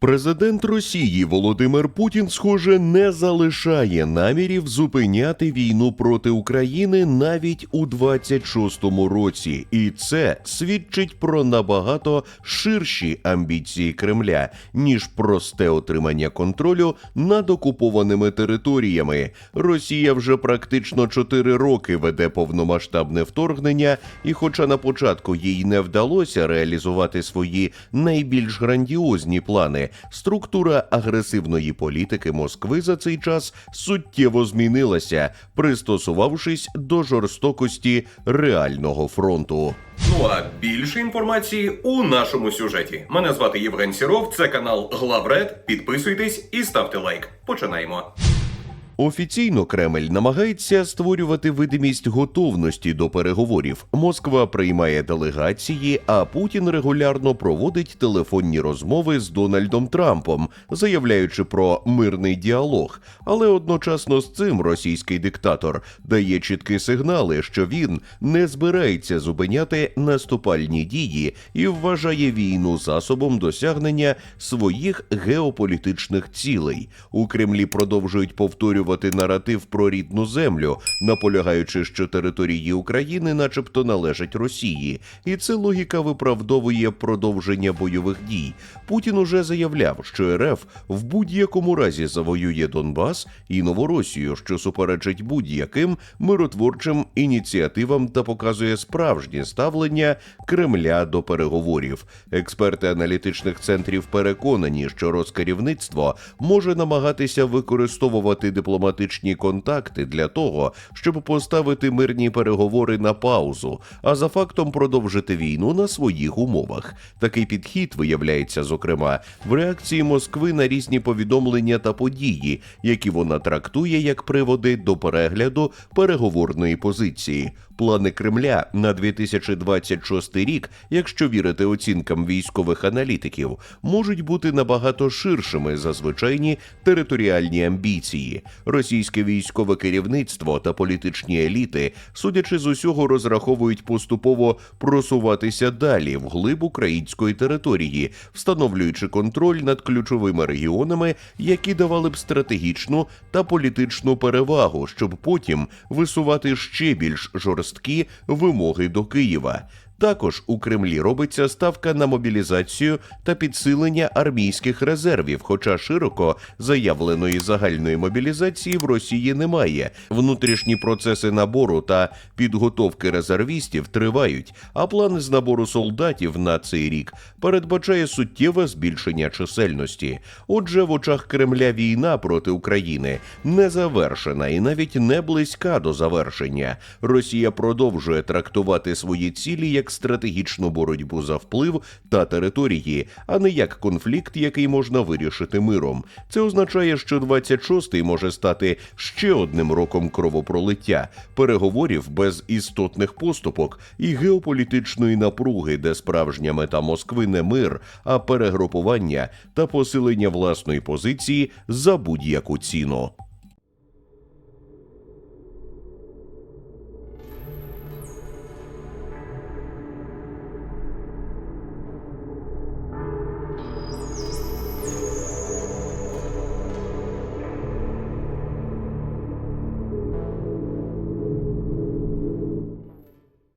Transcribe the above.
Президент Росії Володимир Путін, схоже, не залишає намірів зупиняти війну проти України навіть у 26-му році, і це свідчить про набагато ширші амбіції Кремля ніж просте отримання контролю над окупованими територіями. Росія вже практично 4 роки веде повномасштабне вторгнення, і, хоча на початку їй не вдалося реалізувати свої найбільш грандіозні плани, структура агресивної політики Москви за цей час суттєво змінилася, пристосувавшись до жорстокості реального фронту. Ну а більше інформації у нашому сюжеті. Мене звати Євген Сіров, це канал Главред. Підписуйтесь і ставте лайк. Починаємо. Офіційно Кремль намагається створювати видимість готовності до переговорів. Москва приймає делегації, а Путін регулярно проводить телефонні розмови з Дональдом Трампом, заявляючи про мирний діалог. Але одночасно з цим російський диктатор дає чіткі сигнали, що він не збирається зупиняти наступальні дії і вважає війну засобом досягнення своїх геополітичних цілей. У Кремлі продовжують повторювати наратив про рідну землю, наполягаючи, що території України, начебто, належать Росії, і це логіка виправдовує продовження бойових дій. Путін уже заявляв, що РФ в будь-якому разі завоює Донбас і Новоросію, що суперечить будь-яким миротворчим ініціативам та показує справжнє ставлення Кремля до переговорів. Експерти аналітичних центрів переконані, що розкерівництво може намагатися використовувати дипломатичні контакти для того, щоб поставити мирні переговори на паузу, а за фактом продовжити війну на своїх умовах. Такий підхід виявляється, зокрема, в реакції Москви на різні повідомлення та події, які вона трактує як приводи до перегляду переговорної позиції. Плани Кремля на 2026 рік, якщо вірити оцінкам військових аналітиків, можуть бути набагато ширшими за звичайні територіальні амбіції. Російське військове керівництво та політичні еліти, судячи з усього, розраховують поступово просуватися далі вглиб української території, встановлюючи контроль над ключовими регіонами, які давали б стратегічну та політичну перевагу, щоб потім висувати ще більш жорсткі вимоги до Києва. Також у Кремлі робиться ставка на мобілізацію та підсилення армійських резервів, хоча широко заявленої загальної мобілізації в Росії немає. Внутрішні процеси набору та підготовки резервістів тривають, а план з набору солдатів на цей рік передбачає суттєве збільшення чисельності. Отже, в очах Кремля війна проти України не завершена і навіть не близька до завершення. Росія продовжує трактувати свої цілі стратегічну боротьбу за вплив та території, а не як конфлікт, який можна вирішити миром. Це означає, що 26-й може стати ще одним роком кровопролиття, переговорів без істотних поступок і геополітичної напруги, де справжня мета Москви не мир, а перегрупування та посилення власної позиції за будь-яку ціну.